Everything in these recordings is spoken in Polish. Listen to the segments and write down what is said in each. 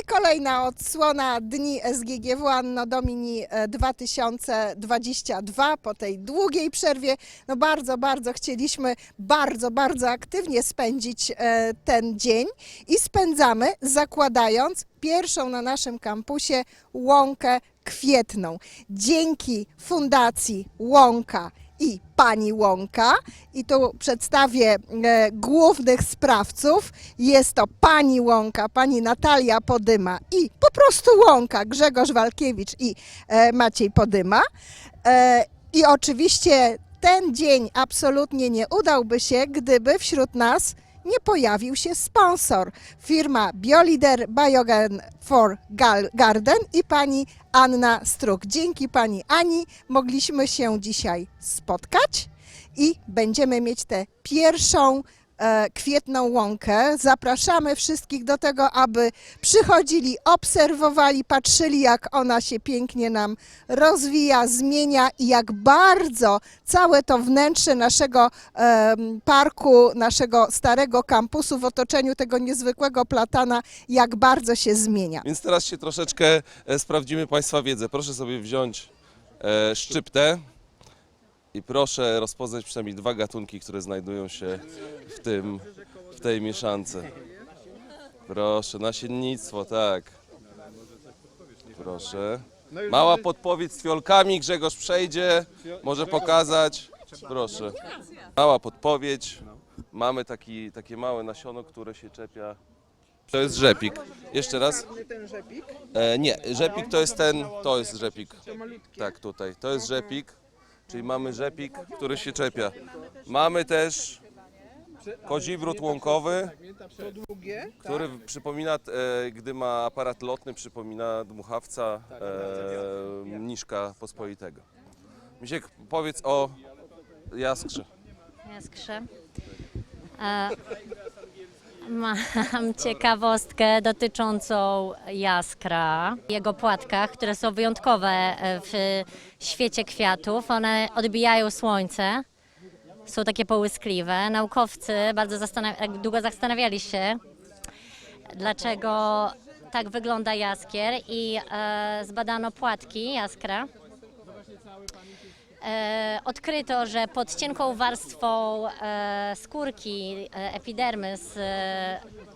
I kolejna odsłona Dni SGGW Anno Domini e, 2022 po tej długiej przerwie. No bardzo, bardzo chcieliśmy bardzo, bardzo aktywnie spędzić e, ten dzień i spędzamy zakładając pierwszą na naszym kampusie łąkę kwietną. Dzięki Fundacji Łąka i pani Łąka. I tu przedstawię e, głównych sprawców. Jest to pani Łąka, pani Natalia Podyma i po prostu Łąka, Grzegorz Walkiewicz i e, Maciej Podyma. E, I oczywiście ten dzień absolutnie nie udałby się, gdyby wśród nas nie pojawił się sponsor. Firma Biolider Biogen for Garden i pani Anna Struk. Dzięki pani Ani mogliśmy się dzisiaj spotkać i będziemy mieć tę pierwszą kwietną łąkę. Zapraszamy wszystkich do tego, aby przychodzili, obserwowali, patrzyli, jak ona się pięknie nam rozwija, zmienia i jak bardzo całe to wnętrze naszego parku, naszego starego kampusu w otoczeniu tego niezwykłego platana, jak bardzo się zmienia. Więc teraz się troszeczkę e, sprawdzimy Państwa wiedzę. Proszę sobie wziąć e, szczyptę i proszę rozpoznać przynajmniej dwa gatunki, które znajdują się w, tym, w tej mieszance. Proszę, nasiennictwo, tak. Proszę. Mała podpowiedź z fiolkami, Grzegorz przejdzie, może pokazać. Proszę. Mała podpowiedź. Mamy taki, takie małe nasiono, które się czepia. To jest rzepik. Jeszcze raz. ten rzepik. Nie, rzepik to jest ten, to jest rzepik. Tak, tutaj. To jest rzepik, czyli mamy rzepik, który się czepia. Mamy też kozibród łąkowy, który przypomina, e, gdy ma aparat lotny, przypomina dmuchawca e, mniszka pospolitego. Misiek, powiedz o jaskrze. Jaskrze. E, Mam ciekawostkę dotyczącą jaskra, jego płatkach, które są wyjątkowe e, w świecie kwiatów. One odbijają słońce, są takie połyskliwe. Naukowcy bardzo jak długo zastanawiali się, dlaczego tak wygląda jaskier i e, zbadano płatki jaskra. E, odkryto, że pod cienką warstwą e, skórki e, epidermy z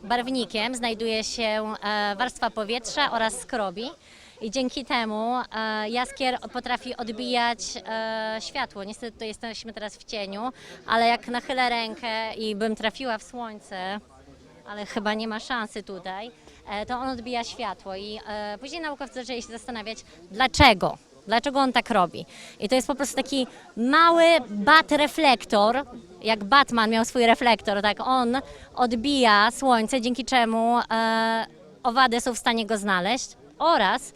barwnikiem znajduje się warstwa powietrza oraz skrobi. I dzięki temu jaskier potrafi odbijać światło. Niestety tutaj jesteśmy teraz w cieniu, ale jak nachylę rękę i bym trafiła w słońce, ale chyba nie ma szansy tutaj, to on odbija światło. I później naukowcy zaczęli się zastanawiać, dlaczego. Dlaczego on tak robi? I to jest po prostu taki mały bat reflektor, jak Batman miał swój reflektor, tak on odbija słońce, dzięki czemu e, owady są w stanie go znaleźć oraz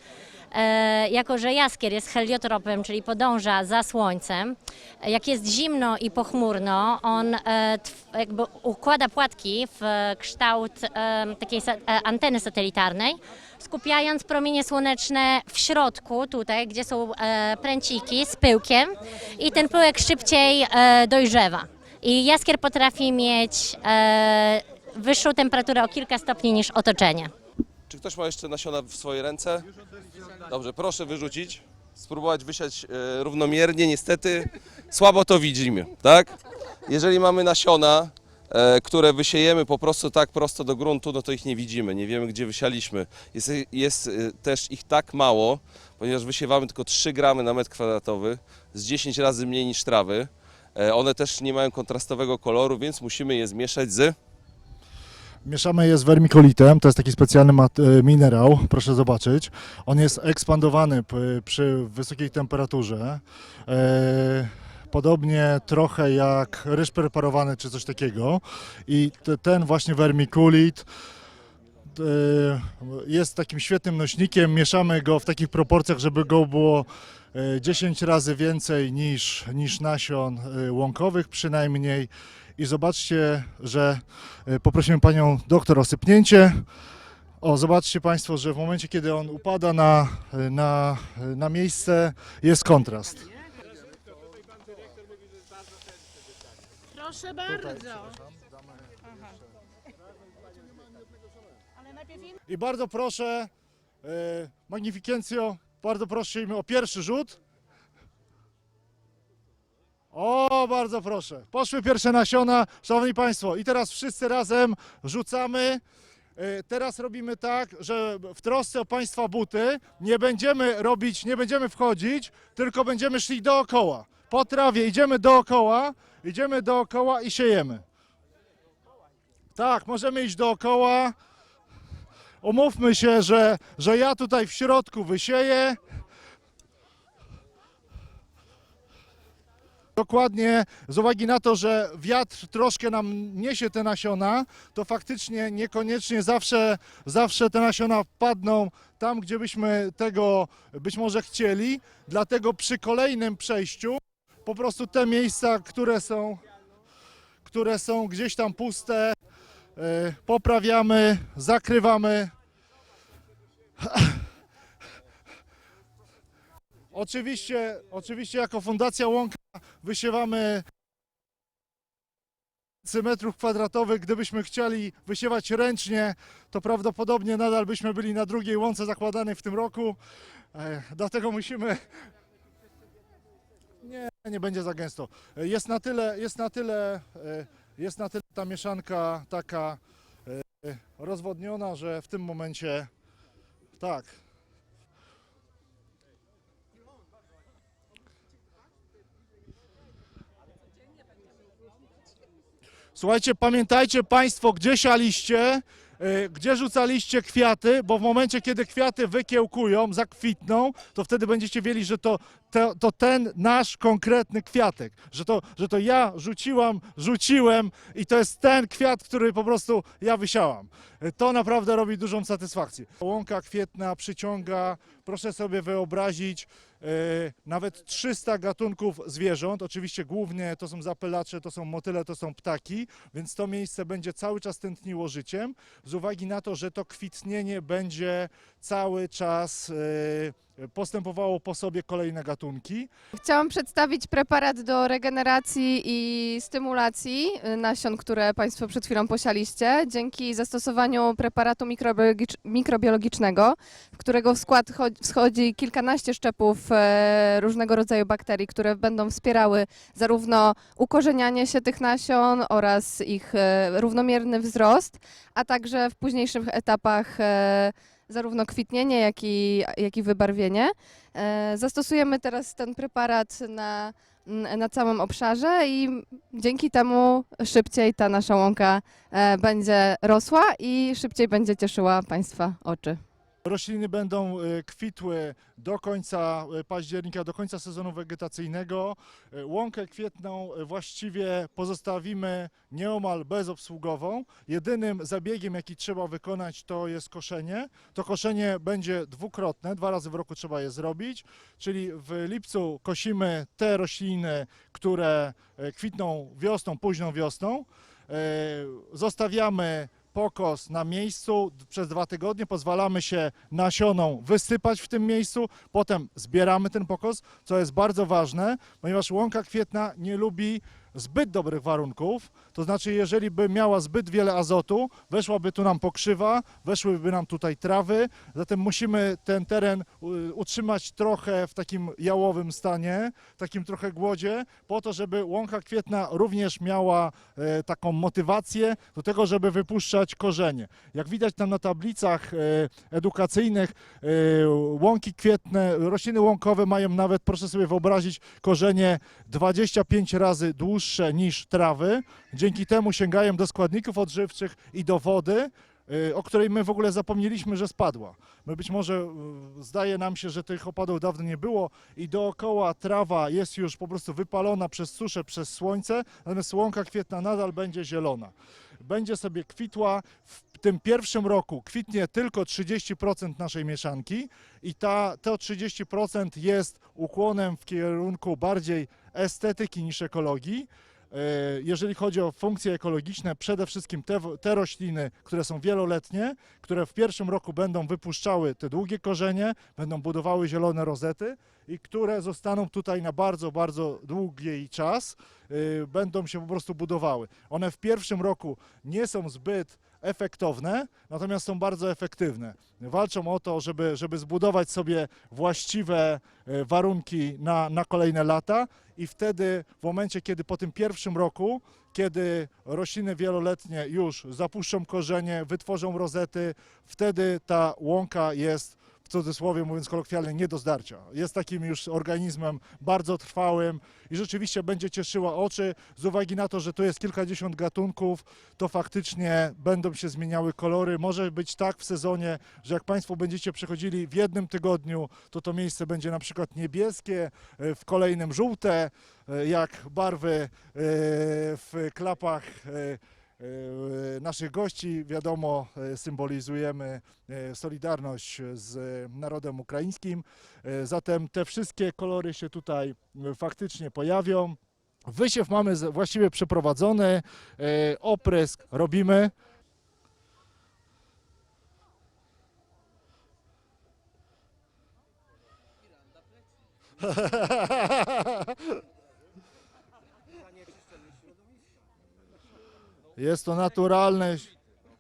jako, że jaskier jest heliotropem, czyli podąża za słońcem, e, jak jest zimno i pochmurno, on e, jakby układa płatki w e, kształt e, takiej e, anteny satelitarnej, skupiając promienie słoneczne w środku, tutaj, gdzie są e, pręciki z pyłkiem i ten pyłek szybciej e, dojrzewa. I jaskier potrafi mieć e, wyższą temperaturę o kilka stopni niż otoczenie. Czy ktoś ma jeszcze nasiona w swojej ręce? Dobrze, proszę wyrzucić. Spróbować wysiać e, równomiernie. Niestety słabo to widzimy, tak? Jeżeli mamy nasiona, e, które wysiejemy po prostu tak prosto do gruntu, no to ich nie widzimy, nie wiemy gdzie wysialiśmy. Jest, jest e, też ich tak mało, ponieważ wysiewamy tylko 3 gramy na metr kwadratowy, z 10 razy mniej niż trawy. One też nie mają kontrastowego koloru, więc musimy je zmieszać z... Mieszamy je z wermikolitem, to jest taki specjalny e, minerał, proszę zobaczyć. On jest ekspandowany przy wysokiej temperaturze. E, Podobnie trochę jak ryż preparowany czy coś takiego. I te, ten właśnie wermikulit e, jest takim świetnym nośnikiem. Mieszamy go w takich proporcjach, żeby go było e, 10 razy więcej niż, niż nasion łąkowych przynajmniej. I zobaczcie, że e, poprosimy panią doktor o sypnięcie. O, zobaczcie Państwo, że w momencie, kiedy on upada na, na, na miejsce, jest kontrast. Proszę bardzo. I bardzo proszę, e, Magnificencjo, bardzo prosimy o pierwszy rzut. O, bardzo proszę. Poszły pierwsze nasiona, szanowni państwo. I teraz wszyscy razem rzucamy. E, Teraz robimy tak, że w trosce o państwa buty nie będziemy robić, nie będziemy wchodzić, tylko będziemy szli dookoła. Po trawie idziemy dookoła, idziemy dookoła i siejemy. Tak, możemy iść dookoła. Umówmy się, że, że ja tutaj w środku wysieję. Dokładnie, z uwagi na to, że wiatr troszkę nam niesie te nasiona, to faktycznie niekoniecznie zawsze, zawsze te nasiona padną tam, gdzie byśmy tego być może chcieli. Dlatego przy kolejnym przejściu po prostu te miejsca, które są, które są gdzieś tam puste, e, poprawiamy, zakrywamy. Oczywiście, oczywiście jako Fundacja Łąka wysiewamy metrów kwadratowych. Gdybyśmy chcieli wysiewać ręcznie, to prawdopodobnie nadal byśmy byli na drugiej łące zakładanej w tym roku. E, dlatego musimy. Nie, nie będzie za gęsto. E, Jest na tyle, jest na tyle, e, jest na tyle ta mieszanka taka rozwodniona, że w tym momencie tak. Słuchajcie, pamiętajcie Państwo, gdzie sialiście, y, gdzie rzucaliście kwiaty, bo w momencie, kiedy kwiaty wykiełkują, zakwitną, to wtedy będziecie wiedzieli, że to, to, to ten nasz konkretny kwiatek, że to, że to ja rzuciłam, rzuciłem i to jest ten kwiat, który po prostu ja wysiałam. To naprawdę robi dużą satysfakcję. Łąka kwietna przyciąga, proszę sobie wyobrazić, e, nawet 300 gatunków zwierząt. Oczywiście głównie to są zapylacze, to są motyle, to są ptaki, więc to miejsce będzie cały czas tętniło życiem, z uwagi na to, że to kwitnienie będzie cały czas e, postępowało po sobie kolejne gatunki. Chciałam przedstawić preparat do regeneracji i stymulacji y, nasion, które Państwo przed chwilą posialiście. Dzięki zastosowaniu preparatu mikrobiologicz- mikrobiologicznego, w którego w skład cho- wschodzi kilkanaście szczepów e, różnego rodzaju bakterii, które będą wspierały zarówno ukorzenianie się tych nasion oraz ich e, równomierny wzrost, a także w późniejszych etapach e, zarówno kwitnienie, jak i, jak i wybarwienie. E, Zastosujemy teraz ten preparat na, na całym obszarze i dzięki temu szybciej ta nasza łąka e, będzie rosła i szybciej będzie cieszyła Państwa oczy. Rośliny będą e, kwitły do końca e, października, do końca sezonu wegetacyjnego. E, Łąkę kwietną właściwie pozostawimy nieomal bezobsługową. Jedynym zabiegiem, jaki trzeba wykonać, to jest koszenie. To koszenie będzie dwukrotne, dwa razy w roku trzeba je zrobić, czyli w lipcu kosimy te rośliny, które kwitną wiosną, późną wiosną. Zostawiamy pokos na miejscu. Przez dwa tygodnie, pozwalamy się nasionom wysypać w tym miejscu, potem zbieramy ten pokos, co jest bardzo ważne, ponieważ łąka kwietna nie lubi zbyt dobrych warunków, to znaczy jeżeli by miała zbyt wiele azotu, weszłaby tu nam pokrzywa, weszłyby nam tutaj trawy, zatem musimy ten teren u- utrzymać trochę w takim jałowym stanie, takim trochę głodzie, po to, żeby łąka kwietna również miała e, taką motywację do tego, żeby wypuszczać korzenie. Jak widać tam na tablicach e, edukacyjnych, e, łąki kwietne, rośliny łąkowe mają nawet, proszę sobie wyobrazić, korzenie 25 razy dłuższe niż trawy. Dzięki temu sięgają do składników odżywczych i do wody, o której my w ogóle zapomnieliśmy, że spadła. My być może y, zdaje nam się, że tych opadów dawno nie było i dookoła trawa jest już po prostu wypalona przez suszę, przez słońce, natomiast łąka kwietna nadal będzie zielona. Będzie sobie kwitła. W tym pierwszym roku kwitnie tylko 30% naszej mieszanki i ta, to 30% jest ukłonem w kierunku bardziej estetyki niż ekologii. E, Jeżeli chodzi o funkcje ekologiczne, przede wszystkim te, te rośliny, które są wieloletnie, które w pierwszym roku będą wypuszczały te długie korzenie, będą budowały zielone rozety i które zostaną tutaj na bardzo, bardzo długi czas, y, będą się po prostu budowały. One w pierwszym roku nie są zbyt efektowne, natomiast są bardzo efektywne. Walczą o to, żeby, żeby zbudować sobie właściwe e, warunki na, na kolejne lata i wtedy w momencie, kiedy po tym pierwszym roku, kiedy rośliny wieloletnie już zapuszczą korzenie, wytworzą rozety, wtedy ta łąka jest cudzysłowie mówiąc kolokwialnie, nie do zdarcia. Jest takim już organizmem bardzo trwałym i rzeczywiście będzie cieszyła oczy. Z uwagi na to, że tu jest kilkadziesiąt gatunków, to faktycznie będą się zmieniały kolory. Może być tak w sezonie, że jak Państwo będziecie przechodzili w jednym tygodniu, to to miejsce będzie na przykład niebieskie, e, w kolejnym żółte, e, jak barwy e, w klapach naszych gości. Wiadomo, e, symbolizujemy e, solidarność z narodem ukraińskim. E, Zatem te wszystkie kolory się tutaj e, faktycznie pojawią. Wysiew mamy właściwie przeprowadzony, e, oprysk robimy. Jest to naturalny,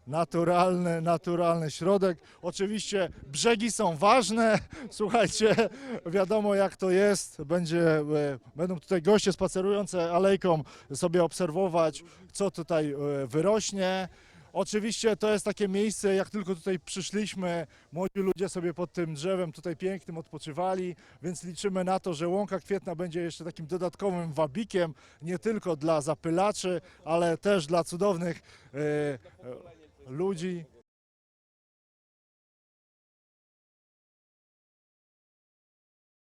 naturalny, naturalny środek. Oczywiście brzegi są ważne. Słuchajcie, wiadomo jak to jest. Będzie, e, będą tutaj goście spacerujące alejką sobie obserwować, co tutaj e, wyrośnie. Oczywiście to jest takie miejsce, jak tylko tutaj przyszliśmy, młodzi ludzie sobie pod tym drzewem tutaj pięknym odpoczywali, więc liczymy na to, że łąka kwietna będzie jeszcze takim dodatkowym wabikiem, nie tylko dla zapylaczy, ale też dla cudownych e, e, ludzi,